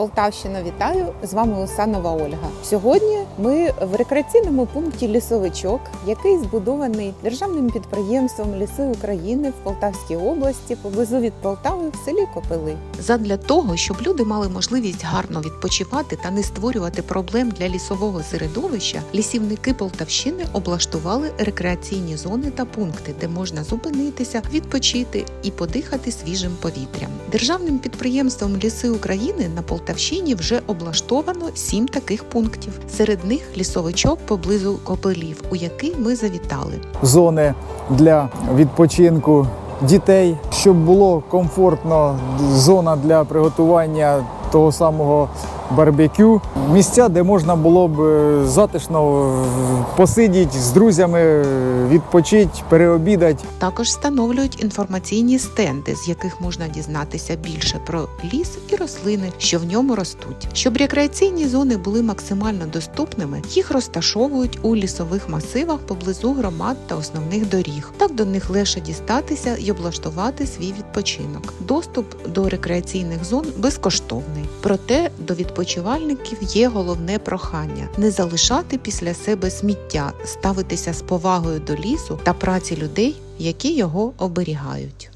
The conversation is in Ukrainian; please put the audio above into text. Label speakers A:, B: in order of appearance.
A: Полтавщина, вітаю! З вами Усанова Ольга. Сьогодні ми в рекреаційному пункті Лісовичок, який збудований державним підприємством Ліси України в Полтавській області поблизу від Полтави в селі Копили.
B: Задля того, щоб люди мали можливість гарно відпочивати та не створювати проблем для лісового середовища, лісівники Полтавщини облаштували рекреаційні зони та пункти, де можна зупинитися, відпочити і подихати свіжим повітрям. Державним підприємством Ліси України на Полтавщині вже облаштовано сім таких пунктів. Серед них лісовичок поблизу Копилів, у який ми завітали.
C: зони для відпочинку дітей, щоб було комфортно, зона для приготування того самого барбекю, місця, де можна було б е, затишно е, посидіти з друзями, е, відпочити, переобідати.
B: Також встановлюють інформаційні стенди, з яких можна дізнатися більше про ліс і рослини, що в ньому ростуть. Щоб рекреаційні зони були максимально доступними, їх розташовують у лісових масивах поблизу громад та основних доріг. Так до них легше дістатися і облаштувати свій відпочинок. Доступ до рекреаційних зон безкоштовний. Проте до відпочивальників є головне прохання не залишати після себе сміття, ставитися з повагою до лісу та праці людей, які його оберігають.